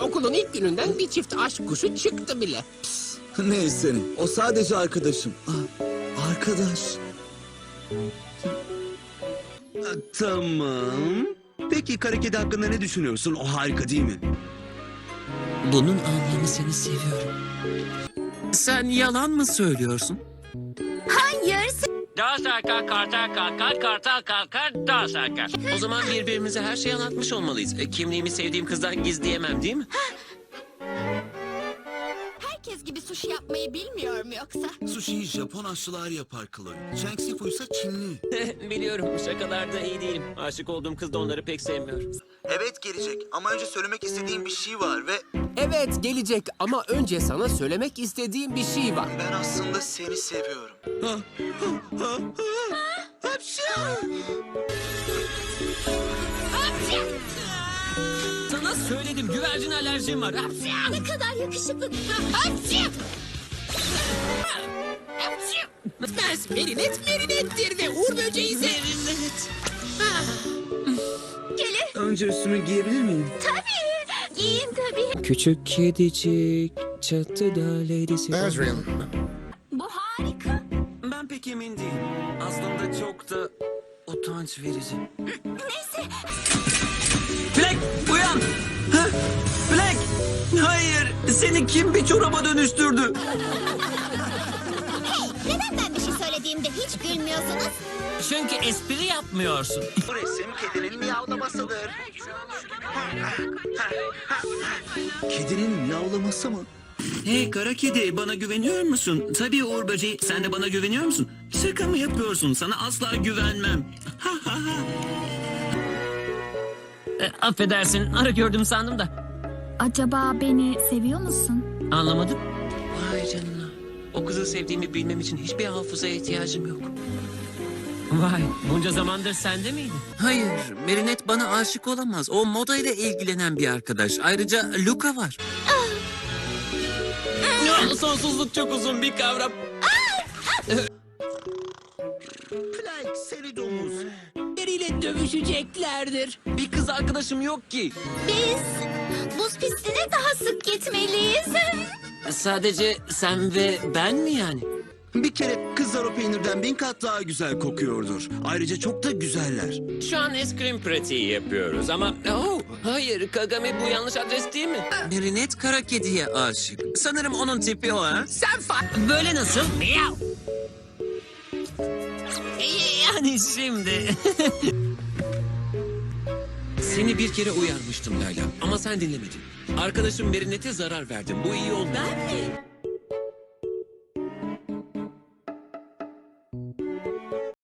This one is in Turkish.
Okulun ilk gününden bir çift aşk kuşu çıktı bile. Neyse, o sadece arkadaşım. Ah, arkadaş. Tamam. Peki kara kedi hakkında ne düşünüyorsun? O harika değil mi? Bunun anlamı seni seviyorum. Sen yalan mı söylüyorsun? Hayır. Dağ sarkar, kartal kalkar, kartal kalkar, dağ sarkar. O zaman birbirimize her şeyi anlatmış olmalıyız. E, kimliğimi sevdiğim kızdan gizleyemem değil mi? Gibi sushi yapmayı bilmiyor mu yoksa? Sushi'yi Japon aşçılar yapar Chloe. Chang Sifu ise Çinli. Biliyorum şakalarda iyi değilim. Aşık olduğum kız da onları pek sevmiyor. Evet gelecek ama önce söylemek istediğim bir şey var ve Evet gelecek ama önce sana söylemek istediğim bir şey var. ben aslında seni seviyorum. Sana söyledim güvercin alerjim var. Ne kadar yakışıklı. Hapşi! Etmez, merinet merinettir ve uğur böceği ise... Merinet. Gelin. Önce üstümü giyebilir miyim? Tabii. Giyin tabii. Küçük kedicik çatıda ladysi. Bu harika. Ben pek emin değilim. Aslında çok da utanç verici. Neyse. Black Seni kim bir çoraba dönüştürdü? Neden ben bir şey söylediğimde hiç gülmüyorsunuz? Çünkü espri yapmıyorsun. Bu resim kedinin miyavlamasıdır. Kedinin miyavlaması mı? Hey kara kedi bana güveniyor musun? Tabii Uğur Böceği sen de bana güveniyor musun? Şaka mı yapıyorsun? Sana asla güvenmem. E, affedersin. Ara gördüm sandım da. Acaba beni seviyor musun? Anlamadım. Vay canına. O kızı sevdiğimi bilmem için hiçbir hafızaya ihtiyacım yok. Vay, bunca zamandır sende miydi? Hayır, Merinet bana aşık olamaz. O moda ile ilgilenen bir arkadaş. Ayrıca Luca var. Ya, Sonsuzluk çok uzun bir kavram. Plank seni domuz. Biriyle dövüşeceklerdir. Bir kız arkadaşım yok ki. Biz buz pistine daha sık gitmeliyiz. Sadece sen ve ben mi yani? Bir kere kızlar o peynirden bin kat daha güzel kokuyordur. Ayrıca çok da güzeller. Şu an eskrim pratiği yapıyoruz ama... Oh, hayır Kagami bu yanlış adres değil mi? Merinet kara kediye aşık. Sanırım onun tipi o ha. Sen fa... Böyle nasıl? Miyav. Yani şimdi... Seni bir kere uyarmıştım Layla ama sen dinlemedin. Arkadaşım Merinet'e zarar verdim. Bu iyi oldu. Ben mi?